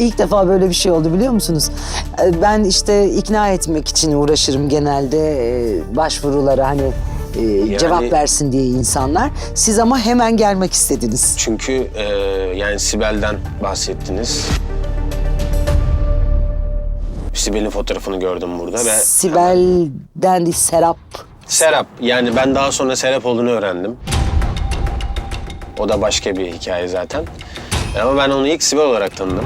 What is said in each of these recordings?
İlk defa böyle bir şey oldu biliyor musunuz? Ee, Ben işte ikna etmek için uğraşırım genelde e, başvurulara hani e, cevap versin diye insanlar. Siz ama hemen gelmek istediniz. Çünkü e, yani Sibel'den bahsettiniz. Sibel'in fotoğrafını gördüm burada ve Sibel'den değil Serap. Serap yani ben daha sonra Serap olduğunu öğrendim. O da başka bir hikaye zaten. Ama ben onu ilk Sibel olarak tanıdım.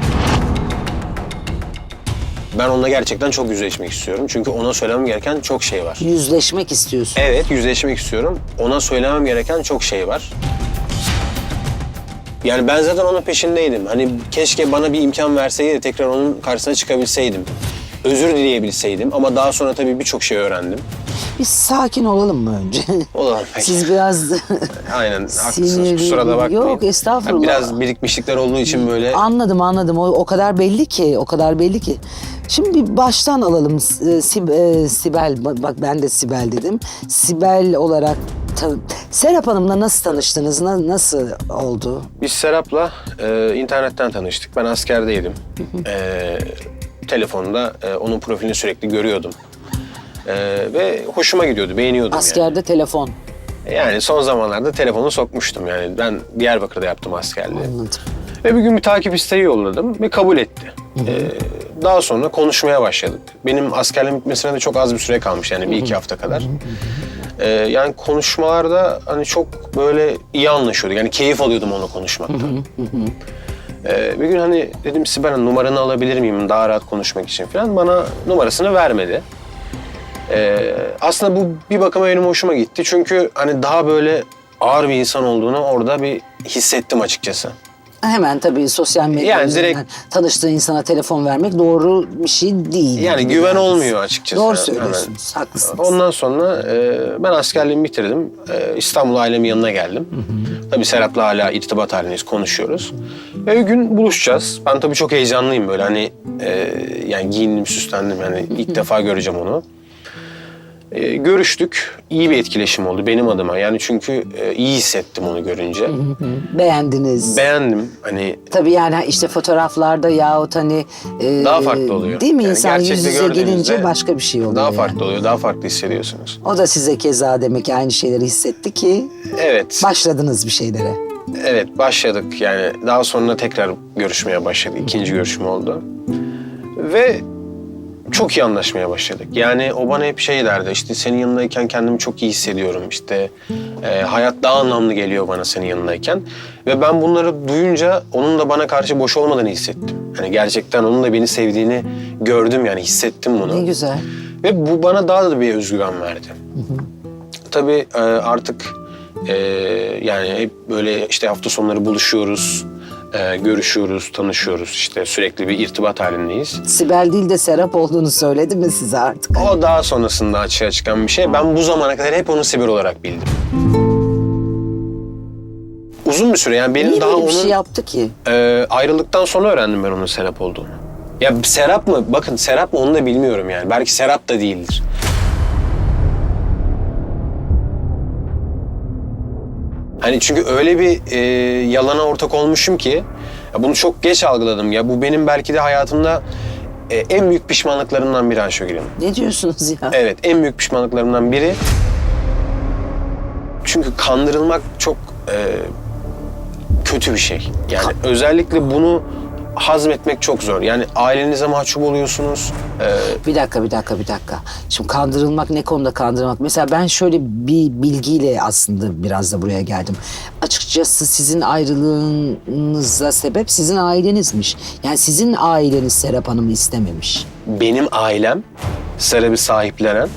Ben onunla gerçekten çok yüzleşmek istiyorum. Çünkü ona söylemem gereken çok şey var. Yüzleşmek istiyorsun. Evet yüzleşmek istiyorum. Ona söylemem gereken çok şey var. Yani ben zaten onun peşindeydim. Hani keşke bana bir imkan verseydi de tekrar onun karşısına çıkabilseydim. Özür dileyebilseydim ama daha sonra tabii birçok şey öğrendim. Biz sakin olalım mı önce? Olalım peki. Siz biraz Aynen haklısınız Sinirli- kusura da bakmayın. Yok, estağfurullah. Biraz birikmişlikler olduğu için böyle Anladım anladım. O, o kadar belli ki, o kadar belli ki. Şimdi bir baştan alalım. S- e, Sib- e, Sibel, ba- bak ben de Sibel dedim. Sibel olarak tan- Serap Hanım'la nasıl tanıştınız? Na- nasıl oldu? biz Serap'la e, internetten tanıştık. Ben askerdeydim. E, telefonda e, onun profilini sürekli görüyordum. E, ve hoşuma gidiyordu, beğeniyordum yani. Askerde telefon. Yani son zamanlarda telefonu sokmuştum yani. Ben Diyarbakır'da yaptım askerliği. Anladım. Ve bir gün bir takip isteği yolladım ve kabul etti. Ee, daha sonra konuşmaya başladık. Benim askerliğim bitmesine de çok az bir süre kalmış yani bir iki hafta kadar. Ee, yani konuşmalarda hani çok böyle iyi anlaşıyorduk. Yani keyif alıyordum onunla konuşmaktan. Ee, bir gün hani dedim Sibel Hanım, numaranı alabilir miyim daha rahat konuşmak için falan. Bana numarasını vermedi. Ee, aslında bu bir bakıma benim hoşuma gitti. Çünkü hani daha böyle ağır bir insan olduğunu orada bir hissettim açıkçası. Hemen tabii sosyal medya Yani direkt- tanıştığı insana telefon vermek doğru bir şey değil. Yani güven olmuyor açıkçası. Doğru Yani söylüyorsunuz, haklısınız. Ondan sonra e, ben askerliğimi bitirdim. E, İstanbul ailemin yanına geldim. Tabii Serap'la hala irtibat halindeyiz, konuşuyoruz. Ve bir gün buluşacağız. Ben tabii çok heyecanlıyım böyle hani e, yani giyindim, süslendim yani ilk defa göreceğim onu. E, görüştük. İyi bir etkileşim oldu benim adıma. Yani çünkü e, iyi hissettim onu görünce. Beğendiniz. Beğendim. Hani Tabii yani işte fotoğraflarda yahut hani... e, daha farklı oluyor. Değil mi? Yani İnsan yüz gerçekte yüze gördüğünüzde gelince başka bir şey oluyor. Daha yani. farklı oluyor, daha farklı hissediyorsunuz. O da size keza demek ki aynı şeyleri hissetti ki Evet. başladınız bir şeylere. Evet başladık yani daha sonra tekrar görüşmeye başladık. İkinci görüşme oldu. Ve çok iyi anlaşmaya başladık. Yani o bana hep şey derdi işte senin yanındayken kendimi çok iyi hissediyorum. İşte e, hayat daha anlamlı geliyor bana senin yanındayken. Ve ben bunları duyunca onun da bana karşı boş olmadığını hissettim. Hani gerçekten onun da beni sevdiğini gördüm yani hissettim bunu. Ne güzel. Ve bu bana daha da bir özgüven verdi. Tabii e, artık e, yani hep böyle işte hafta sonları buluşuyoruz, e, görüşüyoruz, tanışıyoruz. İşte sürekli bir irtibat halindeyiz. Sibel değil de Serap olduğunu söyledi mi size artık? O daha sonrasında açığa çıkan bir şey. Ben bu zamana kadar hep onu Sibel olarak bildim. Uzun bir süre yani benim Niye daha böyle onun bir şey yaptı ki? e, ayrıldıktan sonra öğrendim ben onun Serap olduğunu. Ya Serap mı? Bakın Serap mı onu da bilmiyorum yani. Belki Serap da değildir. Hani çünkü öyle bir e, yalana ortak olmuşum ki ya bunu çok geç algıladım. Ya bu benim belki de hayatımda e, en büyük pişmanlıklarımdan biri Ayşegül Hanım. Ne diyorsunuz ya? Evet, en büyük pişmanlıklarımdan biri. Çünkü kandırılmak çok e, kötü bir şey. Yani özellikle bunu hazmetmek çok zor. Yani ailenize mahcup oluyorsunuz. E, Bir dakika, bir dakika, bir dakika. Şimdi kandırılmak ne konuda kandırılmak? Mesela ben şöyle bir bilgiyle aslında biraz da buraya geldim. Açıkçası sizin ayrılığınıza sebep sizin ailenizmiş. Yani sizin aileniz Serap Hanım'ı istememiş. benim ailem Serap'ı sahiplenen,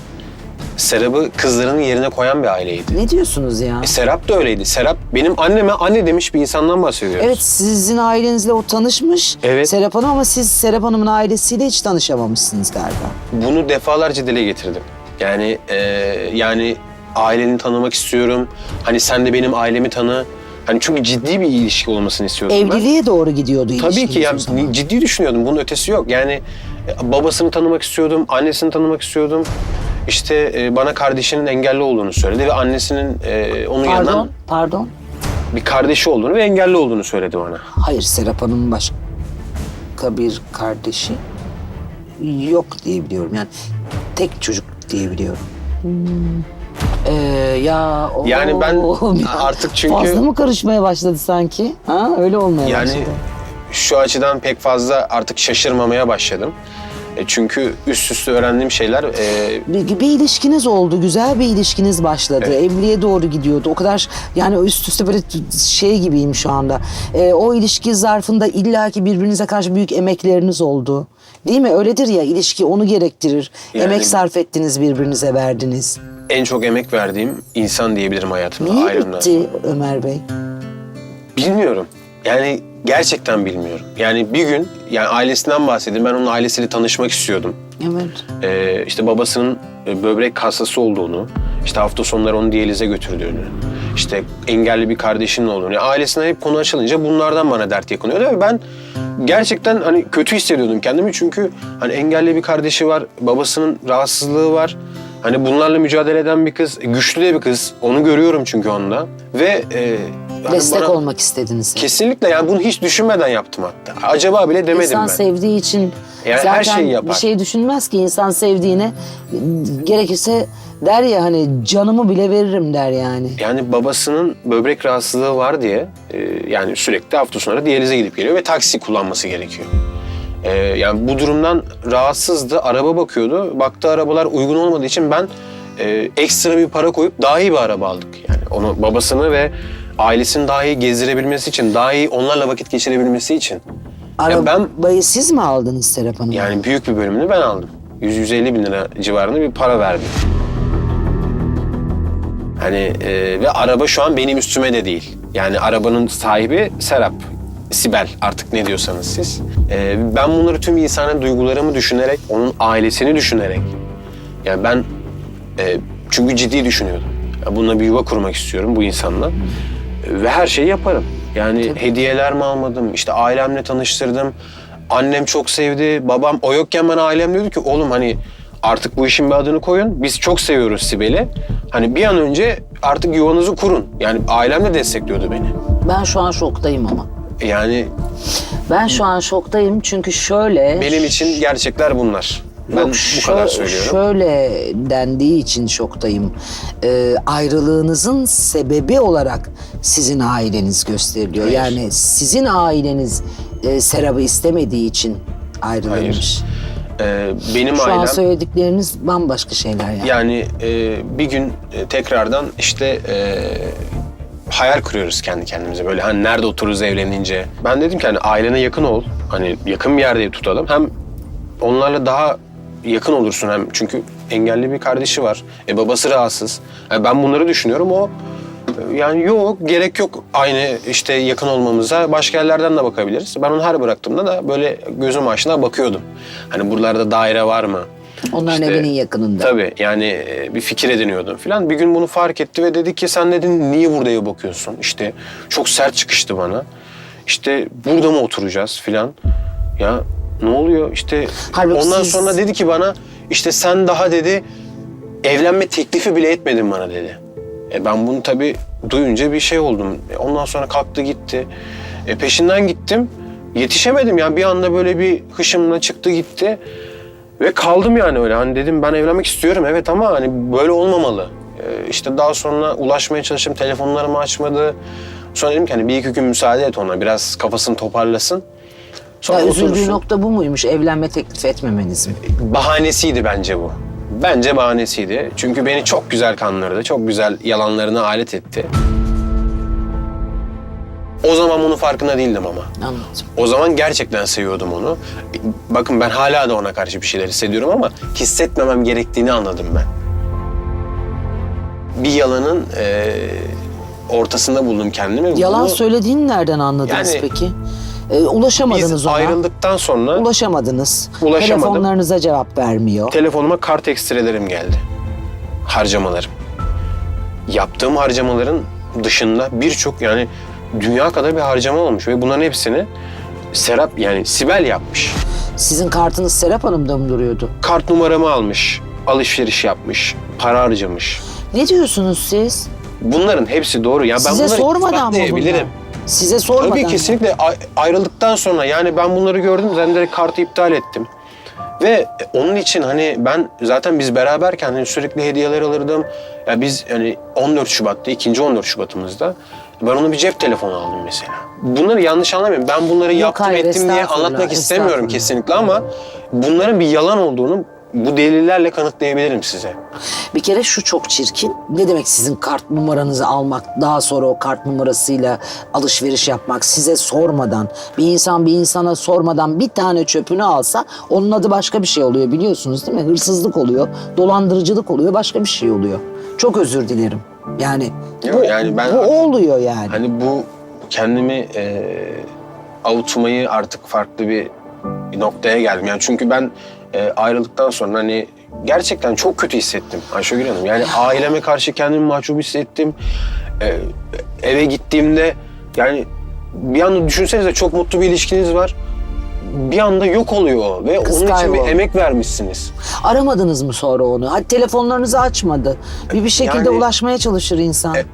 Serap'ı kızlarının yerine koyan bir aileydi. Ne diyorsunuz ya? E, Serap da öyleydi. Serap benim anneme anne demiş bir insandan bahsediyoruz. Evet sizin ailenizle o tanışmış Evet. Serap Hanım ama siz Serap Hanım'ın ailesiyle hiç tanışamamışsınız galiba. Bunu defalarca dile getirdim. Yani e, yani aileni tanımak istiyorum. Hani sen de benim ailemi tanı. Hani çünkü ciddi bir ilişki olmasını istiyordum ben. Evliliğe doğru gidiyordu Tabii ki ilişkiniz ya o zaman. ciddi düşünüyordum. Bunun ötesi yok. Yani e, babasını tanımak istiyordum, annesini tanımak istiyordum. İşte e, bana kardeşinin engelli olduğunu söyledi ve annesinin e, onun Pardon, yanından pardon. bir kardeşi olduğunu ve engelli olduğunu söyledi bana. Hayır Serap Hanım'ın başka. bir kardeşi yok diye biliyorum. Yani tek çocuk diye biliyorum. Ee, ya o- Yani ben artık çünkü- fazla mı karışmaya başladı sanki? Ha öyle olmaya Yani başladı. şu açıdan pek fazla artık şaşırmamaya başladım. E, çünkü üst üste öğrendiğim şeyler e, Bir, bir ilişkiniz oldu, güzel bir ilişkiniz başladı. Evet. Evliliğe doğru gidiyordu. O kadar yani üst üste böyle şey gibiyim şu anda. Ee, o ilişki zarfında illaki birbirinize karşı büyük emekleriniz oldu. Değil mi? Öyledir ya ilişki onu gerektirir. Yani- Emek sarf ettiniz birbirinize verdiniz. en çok emek verdiğim insan diyebilirim hayatımda. Niye ayrımda. bitti Ömer Bey? Bilmiyorum. Yani gerçekten bilmiyorum. Yani bir gün yani ailesinden bahsedeyim. Ben onun ailesiyle tanışmak istiyordum. Evet. Ee, işte babasının e, böbrek hastası olduğunu, işte hafta sonları onu diyalize götürdüğünü, işte engelli bir kardeşinin olduğunu. Yani ailesine hep konu açılınca bunlardan bana dert yakınıyordu ve ben gerçekten hani kötü hissediyordum kendimi çünkü hani engelli bir kardeşi var, babasının rahatsızlığı var. Hani bunlarla mücadele eden bir kız, güçlü de bir kız. Onu görüyorum çünkü onda. Ve e, hani Destek bana- olmak istediniz. Kesinlikle yani bunu hiç düşünmeden yaptım hatta. Acaba bile demedim İnsan ben. sevdiği için Yani zaten her şeyi yapar. bir şey düşünmez ki insan sevdiğine gerekirse der ya hani canımı bile veririm der yani. Yani babasının böbrek rahatsızlığı var diye e, yani sürekli hafta sonları diyalize gidip geliyor ve taksi kullanması gerekiyor. E, yani bu durumdan rahatsızdı. Araba bakıyordu. Baktığı arabalar uygun olmadığı için ben e, ekstra bir para koyup daha iyi bir araba aldık. Yani onu babasını ve ailesini daha iyi gezdirebilmesi için, daha iyi onlarla vakit geçirebilmesi için. Ya ben Arabayı siz mi aldınız Serap Hanım? yani büyük bir bölümünü ben aldım. 100-150 bin lira civarında bir para verdim. Hani e, ve araba şu an benim üstüme de değil. Yani arabanın sahibi Serap, Sibel artık ne diyorsanız siz. E, ben bunları tüm insana duygularımı düşünerek, onun ailesini düşünerek. Yani ben e, çünkü ciddi düşünüyordum. Ya bununla bir yuva kurmak istiyorum bu insanla. Ve her şeyi yaparım. Yani hediyeler mi almadım, işte ailemle tanıştırdım. Annem çok sevdi, babam o yokken bana ailem diyordu ki oğlum hani artık bu işin bir adını koyun. Biz çok seviyoruz Sibel'i. Hani bir an önce artık yuvanızı kurun. Yani ailem de destekliyordu beni. Ben şu an şoktayım ama. Yani Ben şu an şoktayım çünkü şöyle... benim için gerçekler bunlar. Ben Yok, bu kadar söylüyorum. Şöyle dendiği için şoktayım. Ee, ayrılığınızın sebebi olarak sizin aileniz gösteriliyor. Hayır. Yani sizin aileniz e, Serap'ı istemediği için ayrılmış. Ee, benim Şu ailem... an söyledikleriniz bambaşka şeyler yani. Yani e, bir gün e, tekrardan işte e, hayal kuruyoruz kendi kendimize böyle hani nerede otururuz evlenince. Ben dedim ki hani ailene yakın ol. Hani yakın bir yerde tutalım. Hem onlarla daha yakın olursun hem çünkü engelli bir kardeşi var. E babası rahatsız. Yani ben bunları düşünüyorum o e, yani yok gerek yok aynı işte yakın olmamıza başka yerlerden de bakabiliriz. Ben onu her bıraktığımda da böyle gözüm aşina bakıyordum. Hani buralarda daire var mı? Onların İşte- evinin yakınında. Tabii yani e, bir fikir ediniyordum falan. Bir gün bunu fark etti ve dedi ki sen dedin niye burada eve bakıyorsun? İşte çok sert çıkıştı bana. İşte burada mı oturacağız falan. Ya ne oluyor işte Halbuki ondan siz- sonra dedi ki bana işte sen daha dedi evlenme teklifi bile etmedin bana dedi. E ben bunu tabii duyunca bir şey oldum. E ondan sonra kalktı gitti. E peşinden gittim. Yetişemedim ya bir anda böyle bir hışımla çıktı gitti. Ve kaldım yani öyle. Hani dedim ben evlenmek istiyorum evet ama hani böyle olmamalı. Ee, işte daha sonra ulaşmaya çalıştım. Telefonlarımı açmadı. Sonra dedim ki hani bir iki gün müsaade et ona. Biraz kafasını toparlasın. Sonra Ya üzüldüğü oturursun. nokta bu muymuş? Evlenme teklif etmemeniz mi? Bahanesiydi bence bu. Bence bahanesiydi. Çünkü beni çok güzel kandırdı. Çok güzel yalanlarına alet etti. O zaman bunun farkında değildim ama. Anladım. O zaman gerçekten seviyordum onu. Bakın ben hala da ona karşı bir şeyler hissediyorum ama hissetmemem gerektiğini anladım ben. Bir yalanın eee, ortasında buldum kendimi. Yalan Bunu söylediğini nereden anladınız Yani- peki? Ee, ulaşamadınız Biz ona. ayrıldıktan sonra Ulaşamadınız. Ulaşamadım. Telefonlarınıza cevap vermiyor. telefonuma kart ekstrelerim geldi. Harcamalarım. Yaptığım harcamaların dışında birçok yani dünya kadar bir harcama olmuş ve bunların hepsini Serap yani Sibel yapmış. Sizin kartınız Serap Hanım'da mı duruyordu? kart numaramı almış, alışveriş yapmış, para harcamış. Ne diyorsunuz siz? Bunların hepsi doğru. Ya ben Size bunları sormadan mı ispatlayabilirim. Size sormadan. Tabii kesinlikle ay- ayrıldıktan sonra yani ben bunları gördüm ben direkt kartı iptal ettim. Ve onun için hani ben zaten biz beraberken hani sürekli hediyeler alırdım. Ya biz hani 14 Şubat'ta ikinci 14 Şubat'ımızda ben ona bir cep telefonu aldım mesela. Bunları yanlış anlamayın. Ben bunları yaptım hayır, ettim diye anlatmak istemiyorum kesinlikle ama bunların bir yalan olduğunu bu delillerle kanıtlayabilirim size. Bir kere şu çok çirkin. Ne demek sizin kart numaranızı almak, daha sonra o kart numarasıyla alışveriş yapmak, size sormadan, bir insan bir insana sormadan bir tane çöpünü alsa onun adı başka bir şey oluyor biliyorsunuz değil mi? Hırsızlık oluyor, dolandırıcılık oluyor, başka bir şey oluyor. Çok özür dilerim. Yani Yok, bu, yani ben- bu oluyor yani. Hani bu kendimi e, avutmayı artık farklı bir, bir noktaya geldim. Yani çünkü ben e, ayrıldıktan sonra hani gerçekten çok kötü hissettim Ayşegül Hanım. Yani aileme karşı kendimi mahcup hissettim. E, eve gittiğimde yani bir anda düşünsenize çok mutlu bir ilişkiniz var. Bir anda yok oluyor ve Kız onun için bir emek vermişsiniz. Aramadınız mı sonra onu? Hadi telefonlarınızı açmadı. Bir bir şekilde Yani- ulaşmaya çalışır insan. E,